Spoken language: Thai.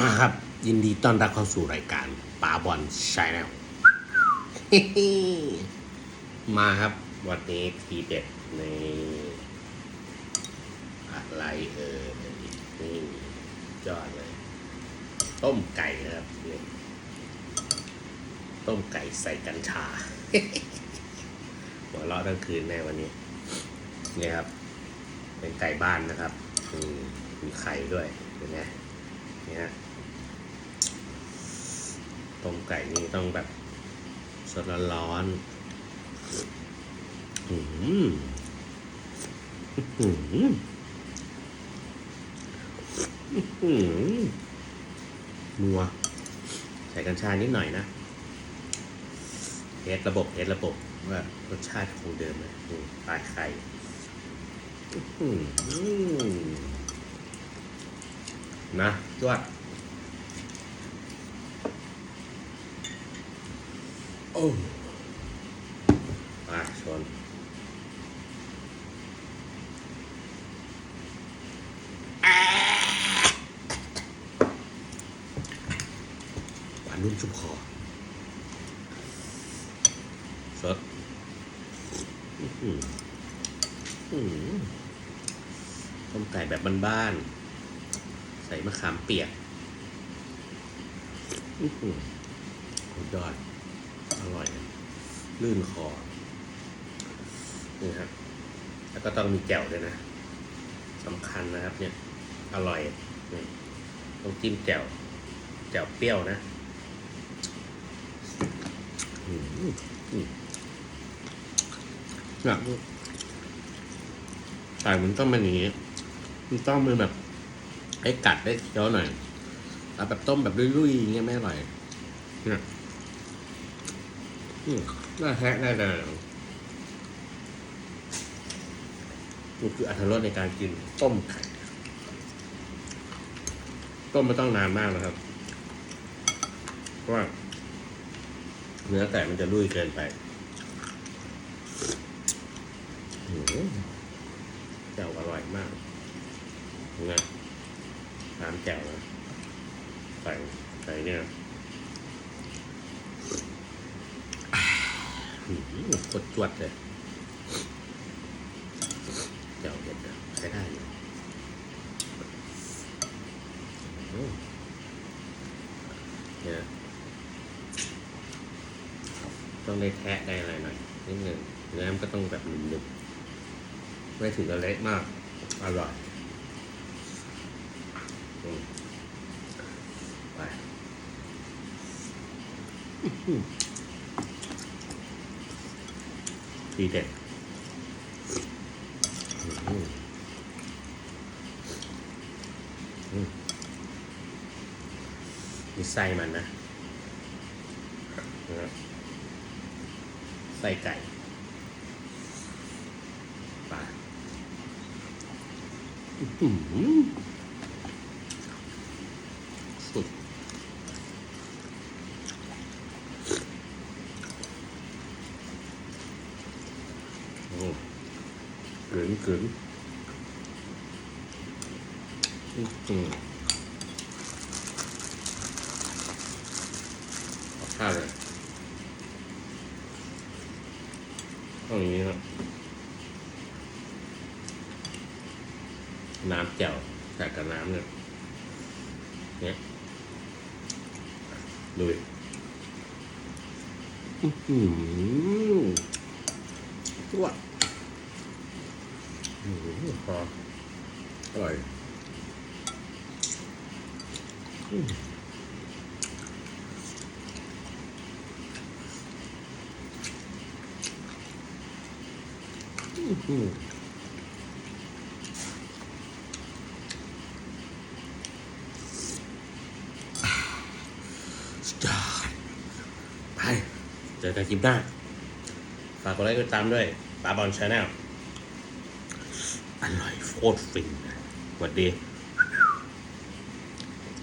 มาครับ ยินดีต้อนรับเข้าสู่รายการปาบอลชาแนลมาครับวันนี้ทีเด็ดในอะไรเออนี่ยอดเลย ต้มไก่นะครับนี่ต้มไก่ใส่กัญชาหัวเราะทั้งคืนแน่วันนี้เนี่ยครับ เป็นไก่บ้านนะครับมมีไข่ด้วยเป็นไงนี่ฮะ ต้มไก่นี่ต้องแบบสดร้อนอืมอืมอืมนัวใส่กัญชานิดหน่อยนะเทสระบบเทสระบบว่ารสชาติคงเดิมเลยปลาไข่อืมอืมนะจวด โอ้มาชนหวานนุ่มชุ่มคอสดต้มไก่แบบบ้านๆ ใส่มะขามเปียก อื้อหือยอด อร่อย ลื่นคอ นี่ครับ แล้วก็ต้องมีแจ่วด้วยนะสำคัญนะครับ เนี่ย อร่อยนี่ต้องจิ้มแจ่ว แจ่วเปรี้ยวนะอืมอืมเนี่ยไก่มันต้องเป็นอย่างนี้ มันต้องเป็นแบบให้กัดได้เคี้ยวหน่อยเอาแบบต้มแบบลุยๆอย่างเงี้ยไม่อร่อยเนี่ย อืมน่าแฮะได้เลยนี่คืออัตรสในการกิน ต้มไข่ต้มไม่ต้องนานมากนะครับ เพราะว่าเนื้อไก่มันจะลุยเกินไปแจ่วอร่อยมากนะน้ำแจ่วนะใส่ใส่เนี่ยอืม กดจวดเลยแจ่วเด็ดใช้ได้อยู่เนี่ยต้องได้แทะได้อะไรหน่อยนิดหนึ่งเนื้อมันก็ต้องแบบหนึบๆไม่ถึงกับเละมากอร่อยอืมไปอื้อหือ ทีเด็ดอื้อหืออืมมีไส้มันนะนะครับไส้ไก่ปลาอื้อหือสุด โอ้ กลืนกลืนอื้อหือเอาข้าเลยต้องอย่างนี้ครับน้ำแจ่วใส่กับน้ำเนี่ยเนี่ยดูดิอือหือตัวอื้อหือ พออร่อยอืมอื้อหือสุดยอดไป เจอกันคลิปหน้า ฝากกดไลค์กดติดตามด้วยปาบอลชาแนล อร่อยโคตรฟินสวัสดี